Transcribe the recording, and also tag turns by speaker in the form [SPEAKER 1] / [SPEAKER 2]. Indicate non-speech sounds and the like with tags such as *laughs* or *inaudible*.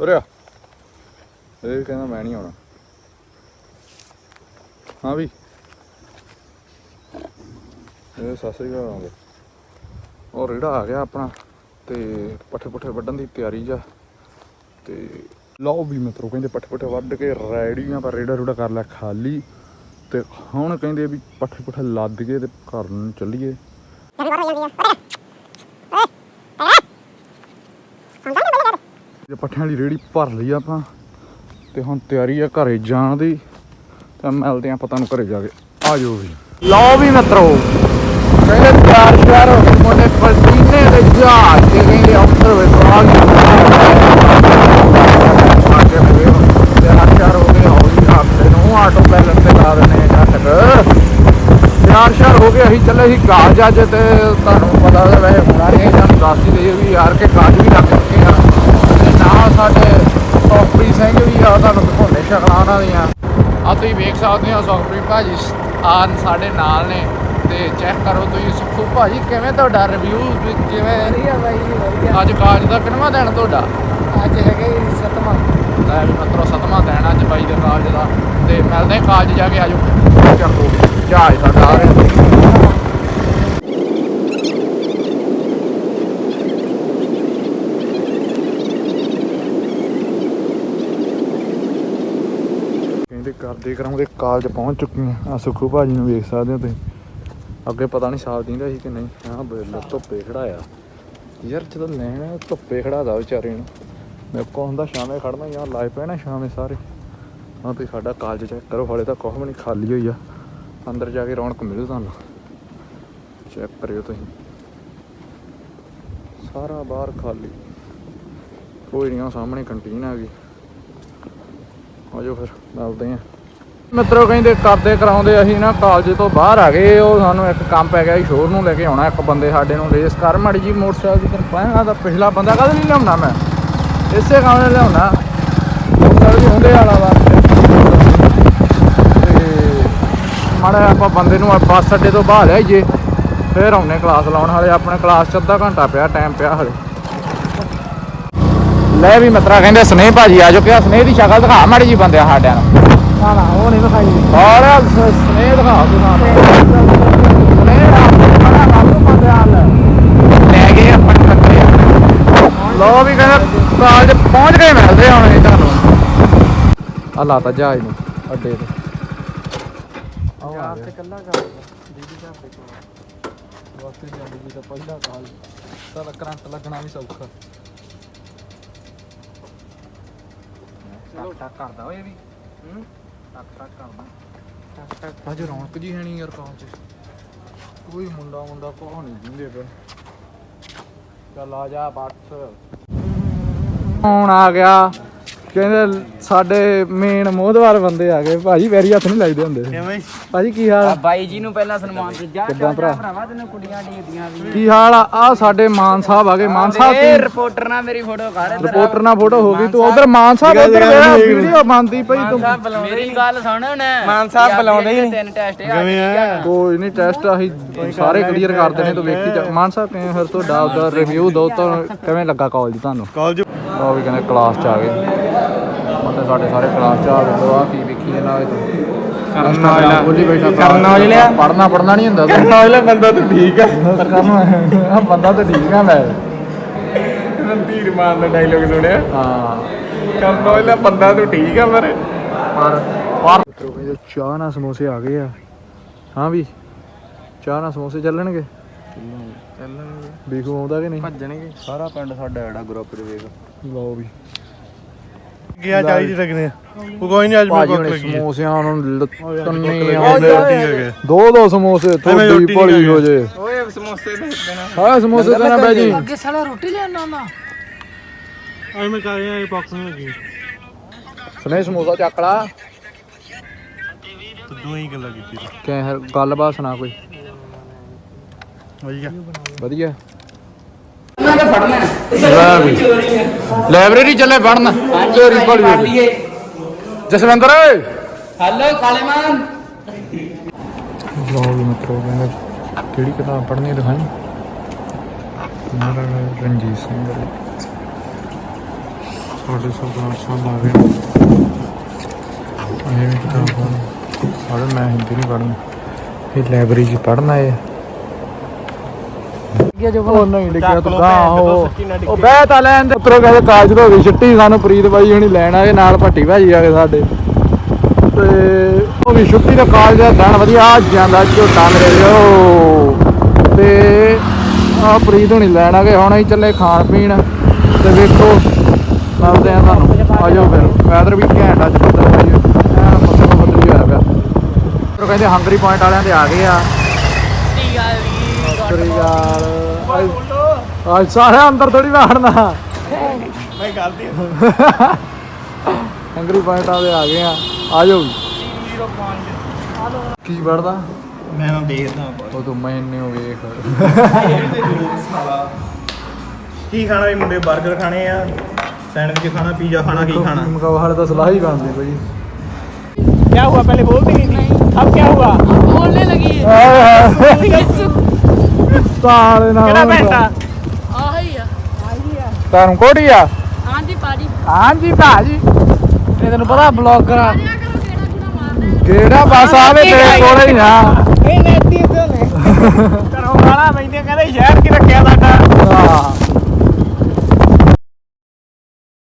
[SPEAKER 1] ਉਰੇ ਆ। ਇਹ ਕਹਿੰਦਾ ਮੈਂ ਨਹੀਂ ਆਉਣਾ। ਹਾਂ ਵੀ। ਇਹ ਸਤਿ ਸ੍ਰੀ ਆਉਂਦੇ। ਉਹ ਰੇੜਾ ਆ ਗਿਆ ਆਪਣਾ ਤੇ ਪੱਠੇ ਪੁੱਠੇ ਵੱਢਣ ਦੀ ਤਿਆਰੀ ਜਾ ਤੇ ਲਓ ਵੀ ਮਿੱਤਰੋ ਕਹਿੰਦੇ ਪੱਠੇ ਪੁੱਠੇ ਵੱਢ ਕੇ ਰੈਡੀਆਂ ਪਰ ਰੇੜਾ ਰੂੜਾ ਕਰ ਲਿਆ ਖਾਲੀ। ਤੇ ਹੁਣ ਕਹਿੰਦੇ ਵੀ ਪੱਠੇ ਪੁੱਠੇ ਲੱਦ ਕੇ ਤੇ ਘਰ ਨੂੰ ਚੱਲੀਏ। ਜੇ ਪੱਠਿਆਂ ਵਾਲੀ ਰੇੜੀ ਭਰ ਲਈ ਆਪਾਂ, ਤੇ ਹੁਣ ਤਿਆਰੀ ਆ ਘਰੇ ਜਾਣ ਦੀ, ਤਾਂ ਮਿਲਦੇ ਆ ਪਤਾ ਨੂੰ ਘਰੇ ਜਾ ਕੇ। ਆ ਜਾਓ ਵੀ। ਲਓ ਵੀ ਮਿੱਤਰੋ, ਕਹਿੰਦੇ ਤਿਆਰ ਸ਼ਿਆਰ ਹੋ ਗਏ ਮੁੰਡੇ ਪਸੀਨੇ ਦੇ ਜਹਾਜ਼ ਤੇ ਕਹਿੰਦੇ ਅਫਸਰ ਵੇ ਆਟੋ ਬੈਲਰ ਤੇ ਲਾ ਦਿੰਦੇ ਆ ਤਿਆਰ ਸ਼ਿਆਰ ਹੋ ਗਏ, ਅਸੀਂ ਚੱਲੇ ਸੀ ਕਾਲਜ ਅੱਜ ਤੇ ਤੁਹਾਨੂੰ ਪਤਾ ਤਾਂ ਵੈਸੇ ਹੋਣਾ ਨਹੀਂ ਸਾਨੂੰ ਦੱਸ ਹੀ ਦੇ ਵੀ ਯਾਰ ਕੇ ਕਾਜ ਵੀ ਲੱਗ ਚੁੱਕੇ ਆ ਤੇ ਨਾਲ ਸਾਡੇ ਸੌਫਰੀ ਸਿੰਘ ਵੀ ਆ ਤੁਹਾਨੂੰ ਦਿਖਾਉਣੇ ਸ਼ਕਲਾਂ ਉਹਨਾਂ ਦੀਆਂ। ਆ ਤੁਸੀਂ ਵੇਖ ਸਕਦੇ ਹੋ ਸੌਫਰੀ ਭਾਜੀ ਆ ਸਾਡੇ ਨਾਲ ਨੇ ਤੇ ਚੈੱਕ ਕਰੋ ਤੁਸੀਂ ਸੁਖੂ ਭਾਜੀ ਕਿਵੇਂ ਤੁਹਾਡਾ ਰਿਵਿਊ ਜਿਵੇਂ
[SPEAKER 2] ਵਧੀਆ ਬਾਈ ਜੀ ਵਧੀਆ।
[SPEAKER 1] ਅੱਜ ਕਾਲਜ ਦਾ ਕਿੰਨਵਾਂ ਦਿਨ ਤੁਹਾਡਾ?
[SPEAKER 2] ਅੱਜ ਹੈਗਾ ਜੀ ਸਤਵਾਂ।
[SPEAKER 1] ਲੈ ਵੀ ਮਤਲਬ ਸਤਵਾਂ ਦਿਨ ਅੱਜ ਬਾਈ ਦੇ ਕਾਲਜ ਦਾ ਤੇ ਮਿਲਦੇ ਹਾਂ ਕਾਲਜ ਜਾ ਕੇ ਆਜੋ। ਚੱਲੋ ਜਹਾਜ਼ ਸਾਡਾ ਦੇਖ ਰਿਹਾ ਕਹਿੰਦੇ ਕਾਲਜ ਪਹੁੰਚ ਚੁੱਕੇ ਆ ਆ ਸੁਖੂ ਭਾਜੀ ਨੂੰ ਵੇਖ ਸਕਦੇ ਹੋ ਤੁਸੀਂ। ਅੱਗੇ ਪਤਾ ਨਹੀਂ ਸਾਲ ਦਿੰਦਾ ਸੀ ਕਿ ਨਹੀਂ। ਹਾਂ ਬੇਲ ਧੁੱਪੇ ਖੜਾਇਆ। ਯਾਰ ਜਦੋਂ ਲੈਣਾ ਧੁੱਪੇ ਖੜਾਦਾ ਵਿਚਾਰੇ ਨੂੰ। ਮੇਰੇ ਕੋਲ ਹੁੰਦਾ ਸ਼ਾਮੇ ਖੜਨਾ ਯਾਰ ਲਾਏ ਪਏ ਨਾ ਸ਼ਾਮੇ ਸਾਰੇ। ਹਾਂ ਤੁਸੀਂ ਸਾਡਾ ਕਾਲਜ ਚੈੱਕ ਕਰੋ, ਹਾਲੇ ਤਾਂ ਕੁਛ ਵੀ ਨਹੀਂ ਖਾਲੀ ਹੋਈ ਆ। ਅੰਦਰ ਜਾ ਕੇ ਰੌਣਕ ਮਿਲੂ ਤੁਹਾਨੂੰ। ਚੈੱਕ ਕਰਿਓ ਤੁਸੀਂ। ਸਾਰਾ ਬਾਹਰ ਖਾਲੀ। ਕੋਈ ਨਹੀਂ ਆ ਸਾਹਮਣੇ ਕੰਟੀਨ ਆ ਗਈ। ਆਜੋ ਫਿਰ, ਮਿਲਦੇ ਆ ਮਿੱਤਰੋ ਕਹਿੰਦੇ ਕਰਦੇ ਕਰਾਉਂਦੇ ਅਸੀਂ ਨਾ ਕਾਲਜ ਤੋਂ ਬਾਹਰ ਆ ਗਏ, ਉਹ ਸਾਨੂੰ ਇੱਕ ਕੰਮ ਪੈ ਗਿਆ ਸ਼ੋਰ ਨੂੰ ਲੈ ਕੇ ਆਉਣਾ ਇੱਕ ਬੰਦੇ ਸਾਡੇ ਨੂੰ ਰੇਸ ਕਰ, ਮੜੀ ਜੀ ਮੋਟਰਸਾਈਕਲ ਦੀ ਤੈਨੂੰ ਪਾਇਆ ਦਾ ਪਿਛਲਾ ਬੰਦਾ ਕਦ ਨਹੀਂ ਲਿਆਉਣਾ ਮੈਂ? ਇਸੇ ਕੰਮ ਨਾਲ ਲਿਆਉਣਾ ਮੋਟਰਸਾਈਕਲ ਵੀ ਹੁੰਦੇ ਵਾਲਾ ਵਾ। ਮਾੜਾ ਆਪਾਂ ਬੰਦੇ ਨੂੰ ਬੱਸ ਅੱਡੇ ਤੋਂ ਬਾਹਰ ਆਈਏ ਫਿਰ ਆਉਨੇ ਕਲਾਸ ਲਾਉਣ ਹਾਲੇ ਆਪਣੇ ਕਲਾਸ ਚ ਅੱਧਾ ਘੰਟਾ ਪਿਆ ਟਾਈਮ ਪਿਆ ਹਾਲੇ। ਲੈ ਵੀ ਮਤਰਾ ਕਹਿੰਦੇ, ਸਨੇਹ ਭਾਜੀ ਆ ਚੁੱਕਿਆ, ਸਨੇਹ ਦੀ ਸ਼ਕਲ ਦਿਖਾ ਮਾੜੀ ਜੀ ਬੰਦਿਆ ਸਾਡਿਆਂ ਨੂੰ।
[SPEAKER 2] ਨਾ ਨਾ ਉਹ ਨਹੀਂ ਵਿਖਾਈ
[SPEAKER 1] ਔਰ ਸ- ਸਨੇਹ ਦਿਖਾ ਤੂੰ ਸਾਨੂੰ ਸਨੇਹ ਆਪਣੇ ਬੜਾ ਬੰਦਿਆਂ ਨਾਲ। ਲੈ ਗਏ ਆਪਣੇ ਕੱਟੇ ਲੋ ਵੀ ਕਹਿੰਦੇ ਕਾਲਜ ਪਹੁੰਚ ਗਏ ਮਿਲਦੇ ਹੁਣ ਇਹ ਤੁਹਾਨੂੰ। ਆ ਲਾਤਾ ਜਹਾਜ਼ ਨੂੰ ਅੱਡੇ ਤੇ।
[SPEAKER 2] ਯਾਰ ਤੇ ਕੱਲਾ ਕਰ ਦੀਦੀ ਘਰ ਦੇ ਕੋਲ
[SPEAKER 1] ਵਾਸਤੇ ਜ਼ਿੰਦਗੀ ਦਾ ਪਹਿਲਾ ਕਾਲ ਤਾਂ ਕਰੰਟ ਲੱਗਣਾ ਵੀ ਸੌਖਾ
[SPEAKER 2] ਚਲੋ ਟੱਕ ਕਰਦਾ ਓਏ ਵੀ। ਹੂੰ? ਟੱਕ ਟੱਕ ਕਰਦਾ ਟੱਕ ਟੱਕ
[SPEAKER 1] ਅੱਜ ਰੌਣਕ ਜੀ ਹੈ ਨਹੀਂ ਯਾਰ ਕਾਲ ਚ। ਕੋਈ ਮੁੰਡਾ ਮੁੰਡਾ ਕੋਹ ਨਹੀਂ ਜਿੰਦੇ ਪਏ ਚੱਲ ਆ ਜਾ ਬੱਸ। ਹੁਣ ਆ ਗਿਆ। ਕਹਿੰਦੇ ਸਾਡੇ ਮੇਨ ਮੋਹਦਵਾਰ ਬੰਦੇ ਆ ਗਏ। ਭਾਜੀ ਵੈਰੀ ਹੱਥ ਨਹੀਂ ਲਾਈਦੇ ਹੁੰਦੇ।
[SPEAKER 2] ਕਿਵੇਂ?
[SPEAKER 1] ਭਾਜੀ ਕੀ ਹਾਲ? ਆ
[SPEAKER 2] ਬਾਈ ਜੀ ਨੂੰ ਪਹਿਲਾਂ ਸਨਮਾਨ ਤੇ ਜਾ
[SPEAKER 1] ਕਿੱਦਾਂ ਭਰਾ?
[SPEAKER 2] ਭਰਾਵਾ ਤੈਨੂੰ ਕੁੜੀਆਂ ਡੀਕਦੀਆਂ ਵੀ।
[SPEAKER 1] ਕੀ ਹਾਲ ਆ? ਆ ਸਾਡੇ ਮਾਨ ਸਾਹਿਬ ਆ ਗਏ। ਮਾਨ ਸਾਹਿਬ ਤੂੰ
[SPEAKER 2] ਰਿਪੋਰਟਰ ਨਾਲ ਮੇਰੀ ਫੋਟੋ ਕਰ
[SPEAKER 1] ਰਿਪੋਰਟਰ ਨਾਲ ਫੋਟੋ ਹੋ ਗਈ। ਤੂੰ ਉਧਰ ਮਾਨ ਸਾਹਿਬ ਉਧਰ ਮੇਰਾ ਵੀਡੀਓ ਬਣਦੀ ਪਈ ਤੂੰ।
[SPEAKER 2] ਮੇਰੀ ਗੱਲ ਸੁਣ ਹੁਣ
[SPEAKER 3] ਮਾਨ ਸਾਹਿਬ ਬੁਲਾਉਂਦੇ ਹੀ ਨਹੀਂ।
[SPEAKER 2] ਤਿੰਨ ਟੈਸਟ ਆ।
[SPEAKER 1] ਕੋਈ ਨਹੀਂ ਟੈਸਟ ਅਸੀਂ ਸਾਰੇ ਕਲੀਅਰ ਕਰ ਦੇਣੇ ਤੂੰ ਵੇਖੀ ਜਾ। ਮਾਨ ਸਾਹਿਬ ਕਿਵੇਂ ਫਿਰ ਤੁਹਾਡਾ ਉਹਦਾ ਰਿਵਿਊ ਦੋ ਤਾਂ ਕਿਵੇਂ ਲੱਗਾ ਕਾਲਜ ਤੁਹਾਨੂੰ?
[SPEAKER 3] ਕਾਲਜ
[SPEAKER 1] ਉਹ ਵੀ ਕਹਿੰਦੇ ਕਲਾਸ ਚ ਆ ਗਏ। ਮਤਲਬ ਸਾਡੇ ਸਾਰੇ ਕਲਾਸ ਚ ਆ ਗਏ ਤੋਂ ਆ ਕੀ ਵੇਖੀ ਇਹਨਾਂ ਵਿੱਚ
[SPEAKER 3] ਕਰਨ ਔਜਲਾ।
[SPEAKER 1] ਬੋਲੀ ਬੈਠਾ
[SPEAKER 3] ਕਰਨ ਔਜਲਾ।
[SPEAKER 1] ਪੜਨਾ ਪੜਨਾ ਨਹੀਂ ਹੁੰਦਾ ਤੂੰ
[SPEAKER 3] ਨਾਲੇ ਬੰਦਾ ਤੂੰ ਠੀਕ ਆ।
[SPEAKER 1] ਕਰਨ ਆ। ਬੰਦਾ ਤਾਂ ਠੀਕ ਆ ਮੈਂ
[SPEAKER 3] ਰਣਧੀਰ ਮਾਨ ਦਾ ਡਾਇਲੋਗ ਸੁਣਿਆ।
[SPEAKER 1] ਹਾਂ।
[SPEAKER 3] ਕਰਨ ਔਜਲਾ ਬੰਦਾ ਤੂੰ ਠੀਕ ਆ ਪਰ।
[SPEAKER 1] ਪਰ ਪਰ। ਚਾਹ ਨਾਲ ਸਮੋਸੇ ਆ ਗਏ ਆ। ਹਾਂ ਵੀ ਚਾਹ ਨਾਲ ਸਮੋਸੇ ਚੱਲਣਗੇ?
[SPEAKER 3] ਚੱਲਣਗੇ।
[SPEAKER 1] ਬੀਖੂ ਆਉਂਦਾ ਕਿ ਨਹੀਂ?
[SPEAKER 3] ਭੱਜਣਗੇ।
[SPEAKER 1] ਸਾਰਾ ਪਿੰਡ ਸਾਡਾ ਜਿਹੜਾ ਗਰੁੱਪ ਦੇ ਵੇਖ। ਲਓ ਵੀ।
[SPEAKER 3] ਗਿਆ 40 ਲੱਗਨੇ ਉਹ ਕੋਈ ਨਹੀਂ ਅੱਜ ਮੈਂ
[SPEAKER 1] ਭਾਜੀ ਨੇ
[SPEAKER 3] ਲੱਗੀ
[SPEAKER 1] ਸਮੋਸਿਆਂ ਨੂੰ ਲੱਤਨ ਆਉਂਦੇ
[SPEAKER 3] ਹੋ
[SPEAKER 1] ਦੋ ਦੋ ਸਮੋਸੇ ਥੋੜੀ ਭਲੀ ਹੋ ਜੇ।
[SPEAKER 3] ਓਏ ਸਮੋਸੇ ਦੇ ਦੇਣਾ
[SPEAKER 1] ਹਾਂ ਸਮੋਸੇ ਦੇਣਾ ਬੈ ਜੀ।
[SPEAKER 2] ਅੱਗੇ ਸਾਲਾ ਰੋਟੀ ਲੈਣ ਆਉਂਦਾ
[SPEAKER 3] ਅੱਜ ਮੈਂ ਕਰ ਰਿਹਾ ਇਹ ਬਾਕਸ ਨੂੰ ਲੱਗੀ
[SPEAKER 1] ਸਨੇ ਸਮੋਸਾ ਚੱਕ ਲਾ।
[SPEAKER 3] ਦੋ ਹੀ ਗੱਲਾਂ ਕੀਤੀ
[SPEAKER 1] ਕਿ ਗੱਲਬਾਤ ਸੁਣਾ ਕੋਈ।
[SPEAKER 3] ਵਧੀਆ।
[SPEAKER 1] ਵਧੀਆ। ਲਾਇਬ੍ਰੇਰੀ ਚੱਲੇ ਪੜਨ ਚੋਰੀ ਭਲੀ ਜਸਵਿੰਦਰ ਓਏ।
[SPEAKER 2] ਹੈਲੋ ਕਾਲੇਮਾਨ।
[SPEAKER 1] ਲਓ ਵੀ ਮਿੱਤਰੋ ਕਹਿੰਦੇ ਕਿਹੜੀ ਕਿਤਾਬ ਪੜ੍ਹਨੀ ਦਿਖਾਈ? ਮਹਾਰਾਜਾ ਰਣਜੀਤ ਸਿੰਘ ਬਾਰੇ। ਸਾਡੇ ਸਰਦਾਰ ਸਾਹਿਬ ਆ ਗਏ। ਇਹ ਵੀ ਕਿਤਾਬ ਪੜ੍ਹਨ। ਹਾਲੇ ਮੈਂ ਹਿੰਦੀ ਨਹੀਂ ਪੜ੍ਹਨੀ। ਇਹ ਲਾਇਬ੍ਰੇਰੀ 'ਚ ਪੜ੍ਹਨਾ ਹੈ ਉਹ ਨਹੀਂ ਲਿਖਿਆ ਤੂੰ ਕਹਾਂ ਉਹ ਉਹ ਬਹਿ ਤਾਂ ਲੈਣ ਦੇ ਉਤਰੋ ਕਹਿੰਦੇ ਕਾਜ ਹੋ ਗਈ ਛੁੱਟੀ ਸਾਨੂੰ ਪ੍ਰੀਤ ਬਾਈ ਹੁਣੀ ਲੈਣ ਆਏ ਨਾਲ ਭੱਟੀ ਭਾਜੀ ਆ ਗਏ ਸਾਡੇ। ਤੇ ਉਹ ਵੀ ਛੁੱਟੀ ਦਾ ਕਾਲਜ ਦਾ ਦਿਨ ਵਧੀਆ ਆ ਜਾਂਦਾ ਝੋਟਾ ਮੇਰੇ ਜੋ ਤੇ ਆ ਪ੍ਰੀਤ ਹੁਣੀ ਲੈਣ ਆ ਗਏ ਹੁਣ ਅਸੀਂ ਚੱਲੇ ਖਾਣ ਪੀਣ। ਤੇ ਵੇਖੋ ਮਿਲਦੇ ਆ ਤੁਹਾਨੂੰ। ਆ ਜਾਓ ਫਿਰ ਵੈਦਰ ਵੀ ਘੈਂਟ ਅੱਜ ਬੱਦਲ ਭਾਈ ਐਨ ਬੱਦਲ ਬੱਦਲ ਹੋਇਆ ਪਿਆ। ਉਹ ਕਹਿੰਦੇ ਹੰਗਰੀ ਪੁਆਇੰਟ ਵਾਲਿਆਂ ਦੇ ਆ ਗਏ ਆ। ਸਤਿ ਸ੍ਰੀ ਅਕਾਲ। ਆ ਸਾਰਾ ਅੰਦਰ ਥੋੜੀ ਵਾੜਨਾ
[SPEAKER 3] ਮੈਂ ਗਲਤੀ
[SPEAKER 1] ਹੰਗਰੀ ਪੁਆਇੰਟ ਆ ਦੇ ਆ ਗਏ ਆ। ਆ ਜਾਓ 305 ਕੀ ਵੜਦਾ
[SPEAKER 3] ਮੈਂ ਉਹ ਦੇਖਦਾ
[SPEAKER 1] ਉਹ ਤੂੰ ਮੈਨੇ ਉਹ ਵੇਖ
[SPEAKER 3] ਕੀ ਖਾਣਾ ਵੀ ਮੁੰਡੇ 버ਗਰ ਖਾਣੇ ਆ? ਸੈਂਡਵਿਚ ਖਾਣਾ ਪੀਜ਼ਾ ਖਾਣਾ ਕੀ ਖਾਣਾ?
[SPEAKER 1] ਮਕਾਓ ਹਾਲੇ ਤਾਂ ਸਲਾਹ ਹੀ ਬਣਦੀ ਭਾਈ
[SPEAKER 3] क्या हुआ पहले बोलती नहीं थी अब क्या हुआ
[SPEAKER 4] बोलने लगी है
[SPEAKER 1] ਤਾਰੇ ਨਾਲ
[SPEAKER 3] ਕਿਹੜਾ ਪਿੰਡ
[SPEAKER 4] ਆਹੀ ਆ ਆਹੀ
[SPEAKER 1] ਆ। ਤਾਰੂ ਕੋੜੀ ਆ?
[SPEAKER 4] ਹਾਂਜੀ ਭਾਜੀ।
[SPEAKER 1] ਹਾਂਜੀ ਭਾਜੀ।
[SPEAKER 2] ਇਹ ਤੈਨੂੰ ਪਤਾ ਬਲੌਗਰ ਆ
[SPEAKER 1] ਕਿਹੜਾ ਬਸ ਆਵੇ ਤੇਰੇ ਕੋਲੇ ਹੀ ਨਾ
[SPEAKER 3] ਇਹ ਨੈਤੀ ਤੇ ਨੇ। *laughs* ਤਰੋਂ ਵਾਲਾ ਮੈਂਦੇ ਕਹਿੰਦੇ ਸ਼ਹਿਰ ਕੀ ਰੱਖਿਆ ਤੁਹਾਡਾ?
[SPEAKER 1] ਹਾਂ।